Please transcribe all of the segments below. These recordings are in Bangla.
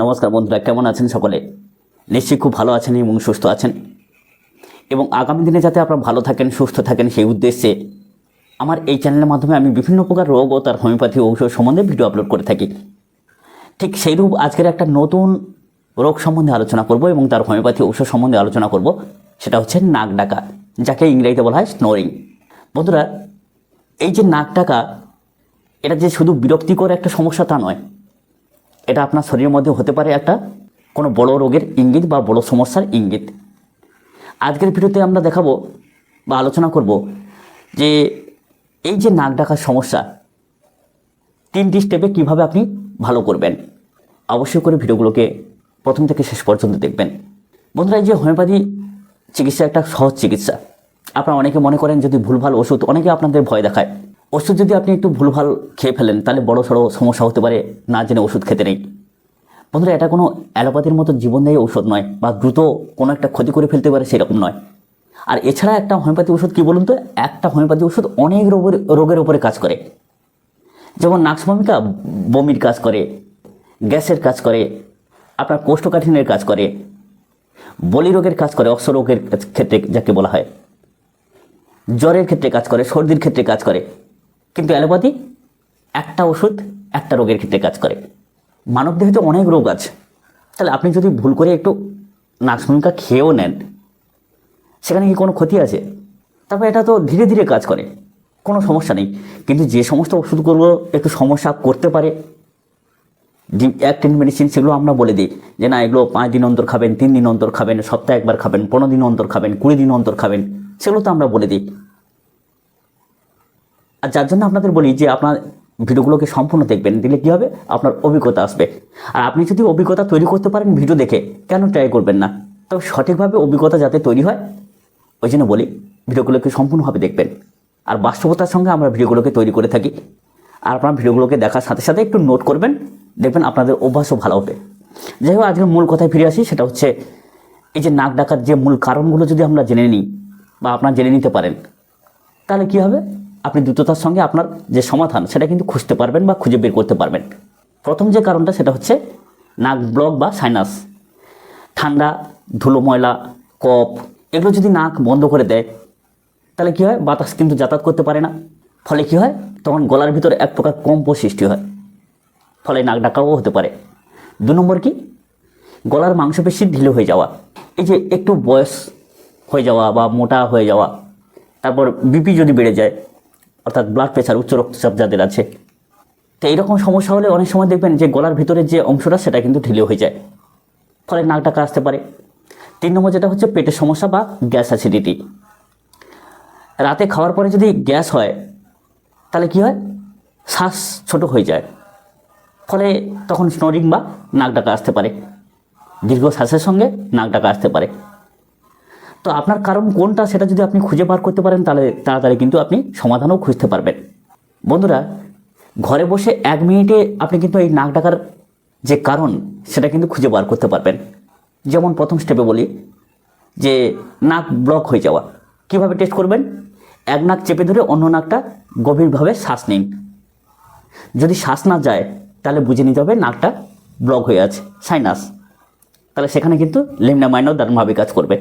নমস্কার বন্ধুরা, কেমন আছেন সকলে? নিশ্চয়ই খুব ভালো আছেন এবং সুস্থ আছেন। এবং আগামী দিনে যাতে আপনারা ভালো থাকেন, সুস্থ থাকেন, সেই উদ্দেশ্যে আমার এই চ্যানেলের মাধ্যমে আমি বিভিন্ন প্রকার রোগ ও তার হোমিওপ্যাথি ঔষধ সম্বন্ধে ভিডিও আপলোড করে থাকি। ঠিক সেইরূপ আজকের একটা নতুন রোগ সম্বন্ধে আলোচনা করব এবং তার হোমিওপ্যাথি ঔষধ সম্বন্ধে আলোচনা করব। সেটা হচ্ছে নাক ডাকা, যাকে ইংরেজিতে বলা হয় স্নোরিং বন্ধুরা, এই যে নাক ডাকা, এটা যে শুধু বিরক্তিকর একটা সমস্যা তা নয় এটা আপনার শরীরের মধ্যে হতে পারে একটা কোনো বড় রোগের ইঙ্গিত বা বড় সমস্যার ইঙ্গিত। আজকের ভিডিওতে আমরা দেখাবো বা আলোচনা করব যে এই যে নাক ডাকার সমস্যা, তিনটি স্টেপে কীভাবে আপনি ভালো করবেন। অবশ্যই করে ভিডিওগুলোকে প্রথম থেকে শেষ পর্যন্ত দেখবেন। বন্ধুরা, এই যে হোমিওপ্যাথি চিকিৎসা একটা সহজ চিকিৎসা। আপনারা অনেকে মনে করেন যদি ভুলভাল ওষুধ, অনেকে আপনাদের ভয় দেখায়। ওষুধ যদি আপনি একটু ভুলভাল খেয়ে ফেলেন, তাহলে বড় সড়ো সমস্যা হতে পারে, না জেনে ওষুধ খেতে নেই। বন্ধুরা, এটা কোনো অ্যালোপ্যাথির মতো জীবনদায়ী ওষুধ নয়, বা দ্রুত কোনো একটা ক্ষতি করে ফেলতে পারে সেরকম নয়। আর এছাড়া একটা হোমিওপ্যাথি ওষুধ কী বলুন তো? একটা হোমিওপ্যাথি ওষুধ অনেক রোগের রোগের ওপরে কাজ করে। যেমন নাক্সভূমিকা বমির কাজ করে, গ্যাসের কাজ করে, আপনার কোষ্ঠকাঠিন্যের কাজ করে, বলি রোগের কাজ করে অক্ষ রোগের ক্ষেত্রে যাকে বলা হয়। জ্বরের ক্ষেত্রে কাজ করে, সর্দির ক্ষেত্রে কাজ করে। কিন্তু অ্যালোপ্যাথি একটা ওষুধ, একটা রোগের ক্ষেত্রে কাজ করে। মানব দেহে তো অনেক রোগ আছে। তাহলে আপনি যদি ভুল করে একটু নাক্সভূমিকা খেয়েও নেন, সেখানে কি কোনো ক্ষতি আছে? তারপর এটা তো ধীরে ধীরে কাজ করে, কোনো সমস্যা নেই। কিন্তু যে সমস্ত ওষুধগুলো একটু সমস্যা করতে পারে অ্যাক্টিন মেডিসিন সেগুলো আমরা বলে দিই যে, না, এগুলো পাঁচ দিন অন্তর খাবেন, তিন দিন অন্তর খাবেন, সপ্তাহে একবার খাবেন, পনেরো দিন অন্তর খাবেন, কুড়ি দিন অন্তর খাবেন, সেগুলো তো আমরা বলে দিই। আর যার জন্য আপনাদের বলি যে আপনার ভিডিওগুলোকে সম্পূর্ণ দেখবেন, দিলে কী হবে? আপনার অভিজ্ঞতা আসবে। আর আপনি যদি অভিজ্ঞতা তৈরি করতে পারেন ভিডিও দেখে, কেন ট্রাই করবেন না? তবে সঠিকভাবে অভিজ্ঞতা যাতে তৈরি হয়, ওই জন্য বলি, ভিডিওগুলোকে সম্পূর্ণভাবে দেখবেন। আর বাস্তবতার সঙ্গে আমরা ভিডিওগুলোকে তৈরি করে থাকি। আর আপনার ভিডিওগুলোকে দেখার সাথে সাথে একটু নোট করবেন, দেখবেন আপনাদের অভ্যাসও ভালো হবে। যাই হোক, আজকের মূল কথায় ফিরে আসি, সেটা হচ্ছে, এই যে নাক ডাকার যে মূল কারণগুলো যদি আমরা জেনে নিই, বা আপনারা জেনে নিতে পারেন, তাহলে কী হবে? আপনি দ্রুততার সঙ্গে আপনার যে সমাধান, সেটা কিন্তু খুঁজতে পারবেন বা খুঁজে বের করতে পারবেন। প্রথম যে কারণটা, সেটা হচ্ছে নাক ব্লক বা সাইনাস ঠান্ডা, ধুলো, ময়লা, কফ, এগুলো যদি নাক বন্ধ করে দেয়, তাহলে কী হয়? বাতাস কিন্তু যাতায়াত করতে পারে না। ফলে কী হয়? তখন গলার ভিতরে এক প্রকার কম্প সৃষ্টি হয়। ফলে নাক ডাকাও হতে পারে। দু নম্বর কি? গলার মাংসপেশি ঢিলে হয়ে যাওয়া। এই যে একটু বয়স হয়ে যাওয়া বা মোটা হয়ে যাওয়া, তারপর বিপি যদি বেড়ে যায় অর্থাৎ ব্লাড প্রেশার উচ্চ রক্তচাপ যাদের আছে। তো এইরকম সমস্যা হলে অনেক সময় দেখবেন যে গলার ভিতরের যে অংশটা, সেটা কিন্তু ঢিলে হয়ে যায়। ফলে নাক ডাকা আসতে পারে। তিন নম্বর যেটা হচ্ছে পেটের সমস্যা বা গ্যাস অ্যাসিডিটি। রাতে খাওয়ার পরে যদি গ্যাস হয়, তাহলে কি হয়? শ্বাস ছোট হয়ে যায়। ফলে তখন স্নোরিং বা নাক ডাকা আসতে পারে। দীর্ঘ শ্বাসের সঙ্গে নাক ডাকা আসতে পারে। তো আপনার কারণ কোনটা সেটা যদি আপনি খুঁজে বার করতে পারেন, তাহলে তাড়াতাড়ি কিন্তু আপনি সমাধানও খুঁজতে পারবেন। বন্ধুরা, ঘরে বসে এক মিনিটে আপনি কিন্তু এই নাক ডাকার যে কারণ, সেটা কিন্তু খুঁজে বার করতে পারবেন। যেমন প্রথম স্টেপে বলি যে, নাক ব্লক হয়ে যাওয়া। কীভাবে টেস্ট করবেন? এক নাক চেপে ধরে অন্য নাকটা গভীরভাবে শ্বাস নিন। যদি শ্বাস না যায়, তাহলে বুঝে নিতে হবে নাকটা ব্লক হয়ে আছে সাইনাস তাহলে সেখানে কিন্তু লেমনা মাইনর দারুণভাবে কাজ করবে।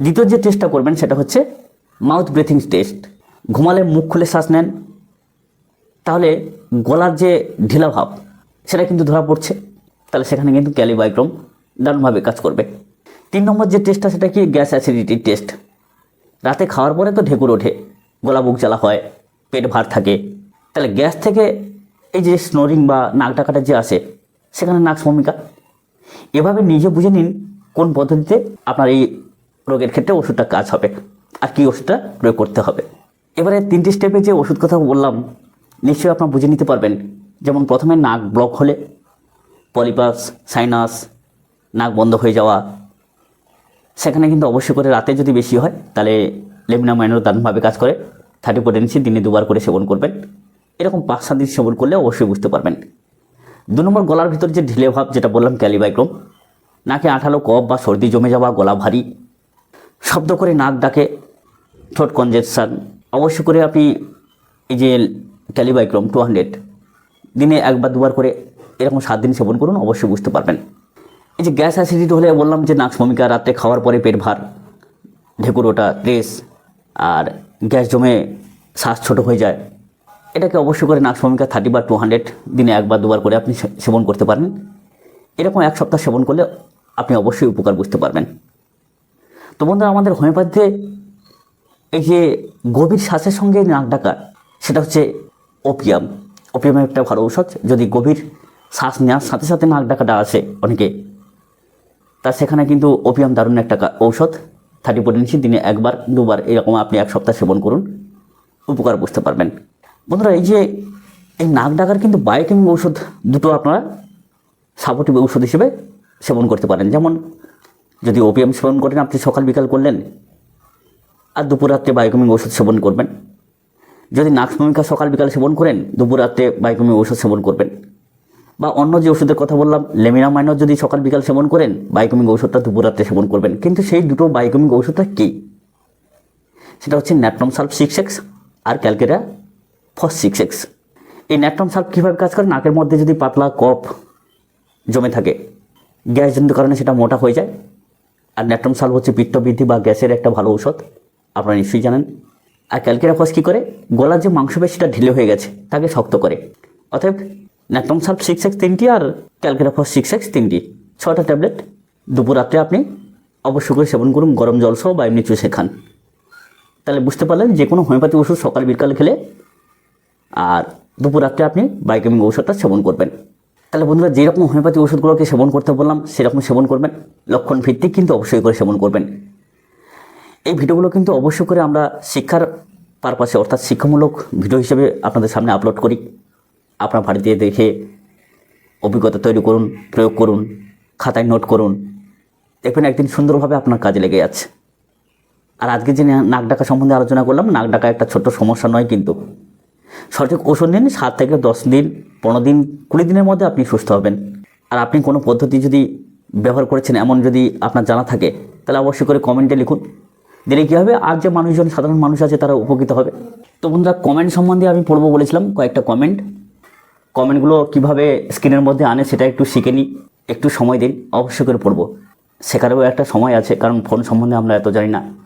দ্বিতীয় যে টেস্টটা করবেন সেটা হচ্ছে মাউথ ব্রেথিং টেস্ট ঘুমালে মুখ খুলে শ্বাস নেন, তাহলে গলার যে ঢিলাভাব সেটা কিন্তু ধরা পড়ছে। তাহলে সেখানে কিন্তু ক্যালিবাইক্রম দারুণভাবে কাজ করবে। তিন নম্বর যে টেস্টটা সেটা কি? গ্যাস অ্যাসিডিটি টেস্ট রাতে খাওয়ার পরে তো ঢেকুর ওঠে, গলা বুক জ্বালা হয়, পেট ভার থাকে। তাহলে গ্যাস থেকে এই যে স্নোরিং বা নাক ডাকাটা যে আসে, সেখানে নাক ভূমিকা এভাবে নিজে বুঝে নিন কোন পদ্ধতিতে আপনার এই রোগের ক্ষেত্রে ওষুধটা কাজ হবে আর কী ওষুধটা প্রয়োগ করতে হবে। এবারে তিনটি স্টেপে যে ওষুধ কথা বললাম, নিশ্চয়ই আপনার বুঝে নিতে পারবেন। যেমন প্রথমে নাক ব্লক হলে পলিপাস সাইনাস নাক বন্ধ হয়ে যাওয়া। সেখানে কিন্তু অবশ্যই করে রাতে যদি বেশি হয়, তাহলে লেমিনা মাইনর দারুণভাবে কাজ করে। থার্টি পোটেন্সি দিনে দুবার করে সেবন করবেন। এরকম পাঁচ সাত দিন সেবন করলে অবশ্যই বুঝতে পারবেন। দু নম্বর গলার ভিতর যে ঢিলে ভাব, যেটা বললাম ক্যালিবাইক্রম, নাকে আঠালো কফ বা সর্দি জমে যাওয়া, গলা ভারী। শব্দ করে নাক ডাকে ঠোঁট কনজেকশন অবশ্যই করে আপনি এই যে ক্যালিবাইক্রম টু হান্ড্রেড, দিনে একবার দুবার করে এরকম সাত দিন সেবন করুন, অবশ্যই বুঝতে পারবেন। এই যে গ্যাস অ্যাসিডিটি হলে বললাম যে নাক ভূমিকা রাত্রে খাওয়ার পরে পেট ভার, ঢেকুর ওটা ট্রেস আর গ্যাস জমে শ্বাস ছোট হয়ে যায়, এটাকে অবশ্যই করে নাক ভূমিকা থার্টি বা টু হান্ড্রেড দিনে একবার দুবার করে আপনি সেবন করতে পারেন। এরকম এক সপ্তাহ সেবন করলে আপনি অবশ্যই উপকার বুঝতে পারবেন। তো বন্ধুরা, আমাদের হোমিওপ্যাথিতে এই যে গভীর শ্বাসের সঙ্গে নাক ডাকা সেটা হচ্ছে ওপিয়াম ওপিয়ামের একটা ভালো ঔষধ, যদি গভীর শ্বাস নেওয়ার সাথে সাথে নাক ডাকাটা আসে অনেকে, তা সেখানে কিন্তু ওপিয়াম দারুণ একটা ঔষধ। থার্টি পোটেন্সি দিনে একবার, দুবার এরকম আপনি এক সপ্তাহ সেবন করুন, উপকার বুঝতে পারবেন। বন্ধুরা, এই যে এই নাক ডাকার কিন্তু বায়োকেমিক ঔষধ দুটো আপনারা সাপোর্টিভ ঔষধ হিসেবে সেবন করতে পারেন। যেমন যদি ওপিয়াম সেবন করেন, আপনি সকাল বিকাল করলেন, আর দুপুর রাত্রে বায়োকেমিক ওষুধ সেবন করবেন। যদি নাক্স ভূমিকা সকাল বিকাল সেবন করেন, দুপুর রাত্রে বায়োকেমিক ওষুধ সেবন করবেন। বা অন্য যে ওষুধের কথা বললাম লেমিনা মাইনর যদি সকাল বিকাল সেবন করেন বায়োকেমিক ওষুধটা দুপুর রাত্রে সেবন করবেন। কিন্তু সেই দুটো বায়োকেমিক ওষুধটা কী? সেটা হচ্ছে ন্যাট্রম সালফ সিক্স এক্স আর ক্যালকেরা ফস সিক্স এক্স এই ন্যাট্রম সালফ কীভাবে কাজ করে? নাকের মধ্যে যদি পাতলা কফ জমে থাকে গ্যাস গ্যাসজনিত কারণে সেটা মোটা হয়ে যায়। আর ন্যাট্রম সালফ হচ্ছে পিত্ত বৃদ্ধি বা গ্যাসের একটা ভালো ঔষধ। আপনারা নিশ্চয়ই জানেন। আর ক্যালকেরাফস কী করে? গলার যে মাংসপেশিটা ঢিলে হয়ে গেছে, তাকে শক্ত করে। অতএব ন্যাট্রম সালফ সিক্স এক্স তিনটি আর ক্যালকেরাফস সিক্স এক্স তিনটি। ছটা ট্যাবলেট দুপুর রাত্রে আপনি অবশ্যই করে সেবন করুন, গরম জল সহ বা এমনি চুষে খান। তাহলে বুঝতে পারলেন যে কোনো হোমিওপ্যাথি ওষুধ সকাল বিকাল খেলে আর দুপুর রাত্রে আপনি বাইকেমিং ঔষধটা সেবন করবেন। তাহলে বন্ধুরা যেরকম হোমিওপ্যাথি ওষুধগুলোকে সেবন করতে বললাম, সেরকম সেবন করবেন। লক্ষণ ভিত্তিক কিন্তু অবশ্যই করে সেবন করবেন। এই ভিডিওগুলো কিন্তু অবশ্যই করে আমরা শিক্ষার পারপাসে, অর্থাৎ শিক্ষামূলক ভিডিও হিসেবে আপনাদের সামনে আপলোড করি। আপনার বাড়িতে দেখে অভিজ্ঞতা তৈরি করুন, প্রয়োগ করুন, খাতায় নোট করুন। দেখবেন একদিন সুন্দরভাবে আপনার কাজে লেগে যাচ্ছে। আর আজকে যে নাক ডাকা সম্বন্ধে আলোচনা করলাম, নাক ডাকা একটা ছোট্ট সমস্যা নয় কিন্তু। সঠিক ওষুধ নিন, সাত থেকে দশ দিন, পনেরো দিন, কুড়ি দিনের মধ্যে আপনি সুস্থ হবেন। আর আপনি কোনো পদ্ধতি যদি ব্যবহার করেছেন, এমন যদি আপনার জানা থাকে, তাহলে অবশ্যই করে কমেন্টে লিখুন। দিলে কী হবে? আর যে মানুষজন, সাধারণ মানুষ আছে, তারা উপকৃত হবে। তো বন্ধুরা কমেন্ট সম্বন্ধে আমি পড়ব বলেছিলাম কয়েকটা কমেন্ট কমেন্টগুলো কীভাবে স্ক্রিনের মধ্যে আনে, সেটা একটু শিখে নিই। একটু সময় দিন, অবশ্যই করে পড়ব। শেখারও একটা সময় আছে, কারণ ফোন সম্বন্ধে আমরা এত জানি না।